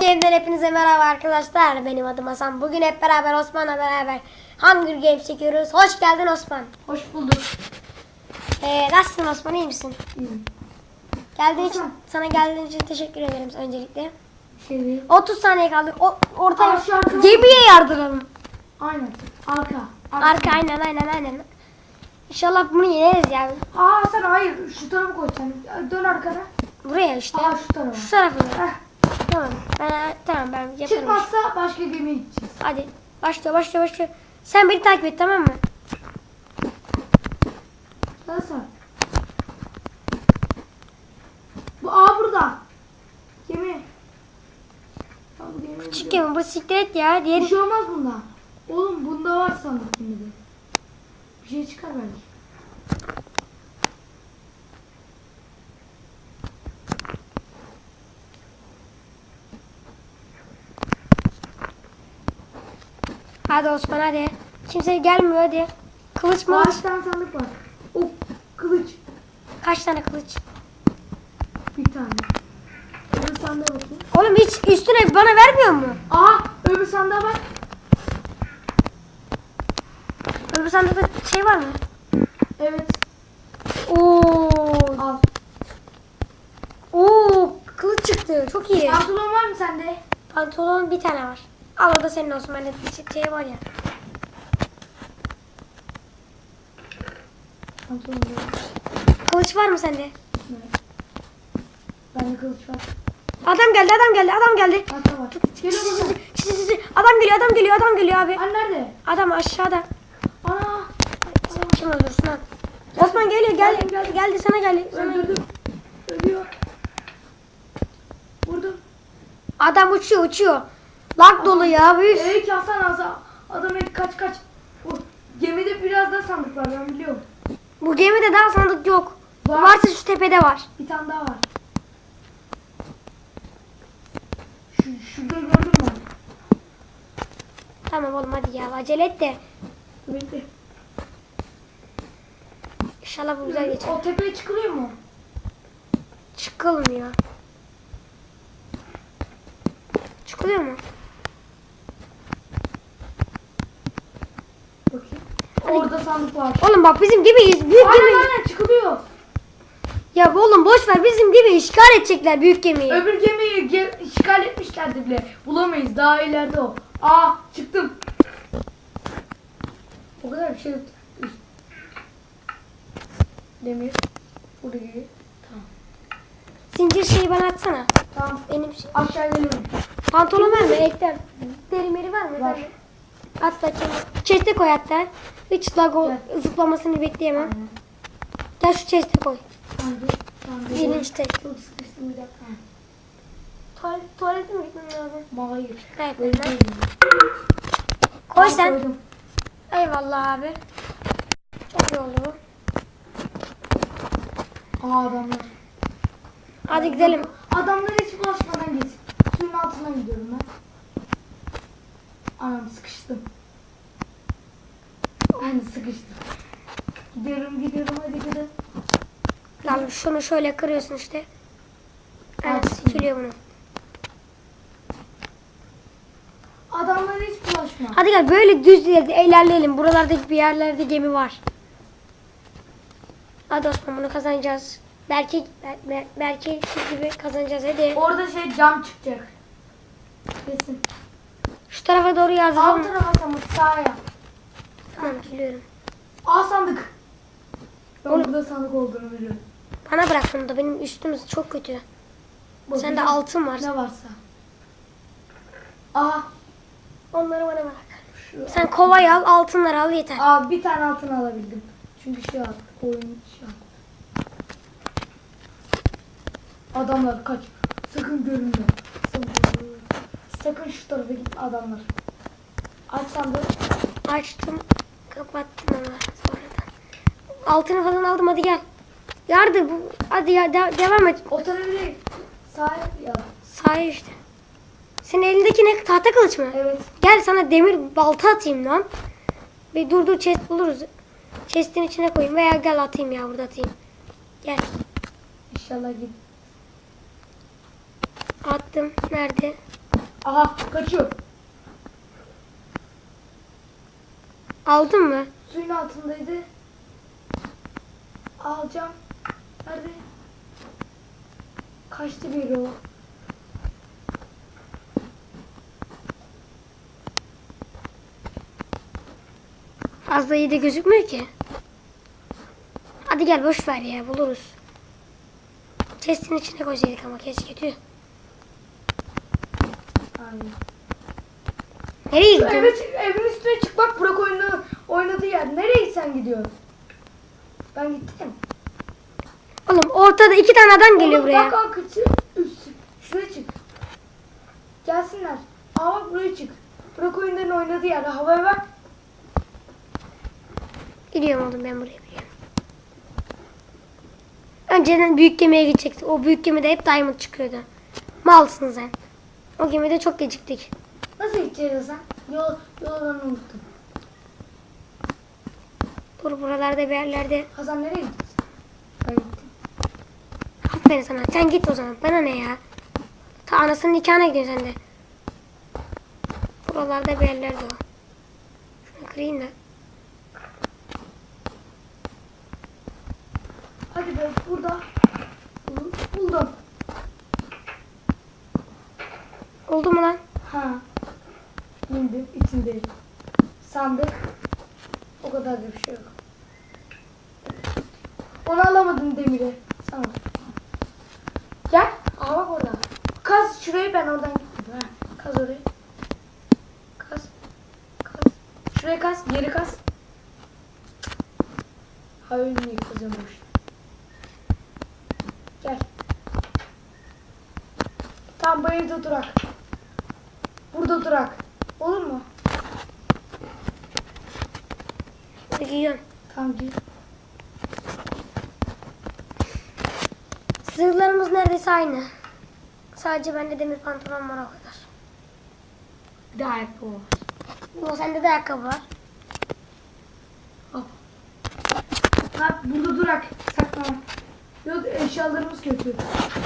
Game'den hepinize merhaba arkadaşlar. Benim adım Hasan. Bugün hep beraber Osman'la beraber Hunger Games çekiyoruz. Hoş geldin Osman. Hoş bulduk. Ee, nasılsın Osman? iyi misin? İyiyim. Geldiğin için, sana geldiğin için teşekkür ederim öncelikle. Değil. 30 saniye kaldı. O, ortaya arkada- gemiye yardıralım. Aynen. Arka. Arka aynen aynen aynen. İnşallah bunu yeneriz ya. Aa sen hayır. Şu tarafa koy sen. Dön arkana. Buraya işte. Aa şu tarafa. Şu tarafına. Heh. Tamam. Ben, tamam ben yaparım. Çıkmazsa başka gemiye gideceğiz. Hadi. Başla başla başla. Sen beni takip et tamam mı? Nasıl? Bu aa burada. Gemi. Bu gemi Küçük gemi bu siklet ya. Diğeri Bir şey olmaz bunda. Oğlum bunda var sandık şimdi de. Bir şey çıkar belki. Hadi Osman hadi. Kimse gelmiyor hadi. Kılıç mı? Kaç tane sandık var? Of kılıç. Kaç tane kılıç? Bir tane. Öbür sandığa bakayım. Oğlum hiç üstüne bana vermiyor mu? Aha öbür sandığa bak. Öbür sandıkta şey var mı? Evet. Oo. Al. Oo kılıç çıktı. Çok iyi. Pantolon var mı sende? Pantolon bir tane var. Al o da senin olsun. Bende şey var ya. Kılıç var mı sende? Evet. Bende kılıç var. Adam geldi adam geldi adam geldi. Hatta var. Geliyor çı. Adam geliyor adam geliyor adam geliyor abi. An nerede? Adam aşağıda. Ana. Kim öldürsün lan? Osman geliyor gel geldi, geldi sana geldi. Sana Öldürdüm. Ölüyor. Vurdum. Adam uçuyor uçuyor. Lag dolu ya büyük. Ey ki Hasan Hasan. Adam el kaç kaç. Bu gemide biraz da sandık var ben biliyorum. Bu gemide daha sandık yok. Var. Varsa şu tepede var. Bir tane daha var. Şu, şurada gördün mü? Tamam oğlum hadi ya acele et de. Bekle. İnşallah bu güzel geçer. O tepeye çıkılıyor mu? Çıkılmıyor. Çıkılıyor mu? Bakayım. Orada sandık var. Oğlum bak bizim gemiyiz. Büyük Aynen gemi. aynen çıkılıyor. Ya oğlum boş ver bizim gemi işgal edecekler büyük gemiyi. Öbür gemiyi ge- işgal etmişlerdi bile. Bulamayız. Daha ileride o. Aa çıktım. O kadar bir şey yok. Demir. Burada gibi. Tamam. Zincir şeyi bana atsana. Tamam. Benim şey. Aşağı geliyorum. Pantolon var mı? Ekler. Deri meri var mı? Var. At bakayım. Chest'e koy hatta. Hiç lag o- zıplamasını bekleyemem. Aynen. Gel şu chest'e koy. Birinci chest. Çok sıkıştım bir dakika. Tuvalet, tuvalete mi gitmem lazım? Hayır. Evet. Değil. Koy sen. koydum. Eyvallah abi. Çok iyi oldu. Aa adamlar. Hadi gidelim. Adamlara hiç bulaşmadan git. Suyun altına gidiyorum ben. Anam sıkıştım. Ben de sıkıştım. Gidiyorum gidiyorum hadi gidelim. Lan şunu şöyle kırıyorsun işte. Evet sikiliyor bunu. Adamlara hiç bulaşma. Hadi gel böyle düz ilerleyelim. Buralarda bir yerlerde gemi var. Hadi Osman bunu kazanacağız. Belki bel- bel- belki şu gibi kazanacağız hadi. Orada şey cam çıkacak. Kesin. Şu tarafa doğru Alt yazalım. tarafa Samet sağa. Tamam biliyorum. Aa sandık. Ben Oğlum. burada sandık olduğunu biliyorum. Bana bırak bunu da benim üstümüz çok kötü. Sende Bakacağım. altın var. Ne varsa. Aa. Onları bana bırak. Şu. Sen kovayı al altınları al yeter. Aa bir tane altın alabildim. Çünkü şey at. Oyun şey at. Adamlar kaç. Sakın görünme. Sakın, sakın şu tarafa gitme adamlar. Aç sandığı. Açtım. Kapattım ama sonradan. Altını falan aldım hadi gel. Yardı bu. Hadi ya de- devam et. O tarafa değil. Sahip ya. Sahi işte. Senin elindeki ne? Tahta kılıç mı? Evet. Gel sana demir balta atayım lan. Bir dur dur chest buluruz. Chest'in içine koyayım veya gel atayım ya burada atayım. Gel. İnşallah git. Attım. Nerede? Aha kaçıyor. Aldın mı? Suyun altındaydı. Alacağım. Nerede? Kaçtı biri o. Fazla iyi de gözükmüyor ki. Hadi gel boş ver ya buluruz. Chest'in içine koysaydık ama keşke. Aynen. Nereye gidiyorsun? eve çık, evin üstüne çık bak Burak oyunu oynadığı yer. Nereye sen gidiyorsun? Ben gittim. Oğlum ortada iki tane adam geliyor Oğlum, buraya. Bak. Şuraya çık. Gelsinler. Aa bak buraya çık. Burak oyunların oynadığı yer. Havaya bak. Gidiyorum oğlum ben buraya biliyorum. Önceden büyük gemiye gidecektik. O büyük gemide hep diamond çıkıyordu. Malsın sen. O gemide çok geciktik. Nasıl gideceğiz sen? Yol, yollarını unuttum. Dur buralarda bir yerlerde. Hasan nereye? Ben gittim. Aferin sana. Sen git o zaman. Bana ne ya? Ta anasının nikahına gidiyorsun sen de. Buralarda bir yerlerde o. Şunu kırayım da. Hadi be burada. Bul- Buldum. Oldu mu lan? Ha. İndim içindeyim. Sandık. O kadar da bir şey yok. Onu alamadım demiri. Sana. Gel. Aa bak orada. Kaz şurayı ben oradan gittim. Ha. Kaz orayı. Kaz. Kaz. Şuraya kaz. Geri kaz. Ha yıkacağım boş. Gel. Tam bu evde durak. Burada durak. Olur mu? Giyiyorum. Tamam gir. Zırhlarımız neredeyse aynı. Sadece bende demir pantolon var o kadar. Bir de ayakkabı var. O sende de ayakkabı var. Hop. Ha burada durak. Saklama. Yok eşyalarımız kötü.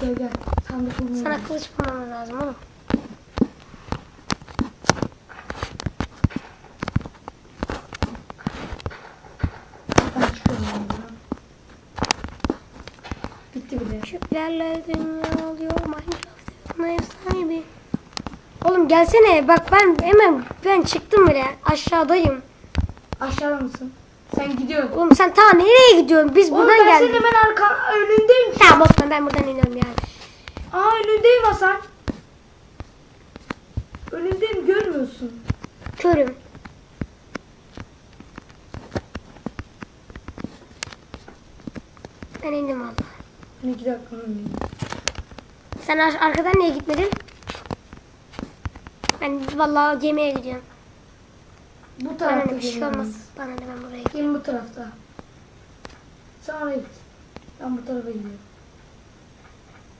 Gel gel. Sandık bulmaya. Sana kılıç bulmamız lazım oğlum. Bitti bile. Şükürlerle dünya oluyor. Minecraft bana efsane. Oğlum gelsene bak ben hemen ben çıktım bile aşağıdayım. Aşağıda mısın? Sen gidiyorsun. Oğlum sen ta nereye gidiyorsun? Biz Oğlum, buradan geldik. Oğlum ben senin hemen arka önündeyim. Tamam Osman ben buradan iniyorum yani. Aa önündeyim Hasan. Önündeyim görmüyorsun. Körüm. Ben indim abi. 2 dakika olmuyor. Sen ar arkadan niye gitmedin? Ben vallahi gemiye gidiyorum. Bu tarafta Bana ne bir şey olmaz. Bana ne ben buraya gidiyorum. Gemi bu tarafta. Sen oraya git. Ben bu tarafa gidiyorum.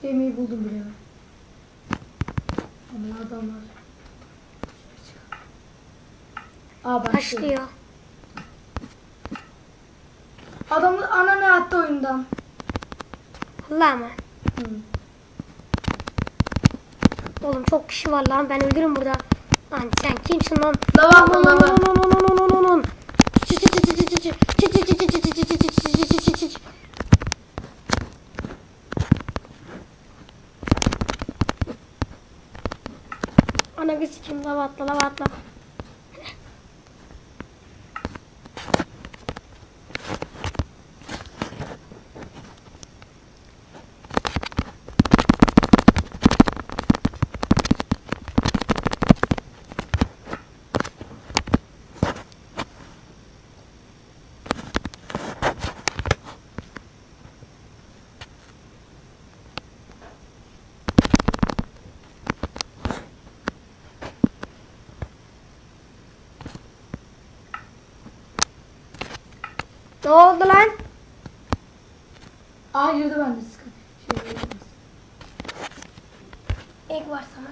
Gemiyi buldum bile ben. Ama adamlar. Aa başlıyor. Başlıyor. Adam ananı attı oyundan. Allah mı? Hı. Oğlum çok kişi var lan ben ölürüm burada. Lan sen kimsin lan? Lava atma, lava. Lan, lan, lan, lan, lan, lan, lan. Ne oldu lan? Aa girdi bende sıkı. Şey. Ek var sana.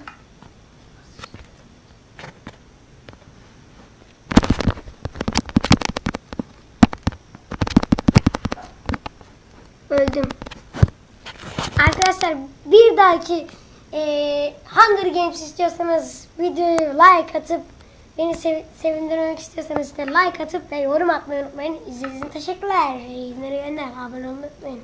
Öldüm. Arkadaşlar bir dahaki Ee, Hunger Games istiyorsanız videoyu like atıp beni sev- sevindirmek istiyorsanız de like atıp ve yorum atmayı unutmayın. İzlediğiniz için teşekkürler. İyi günler. Abone olmayı unutmayın.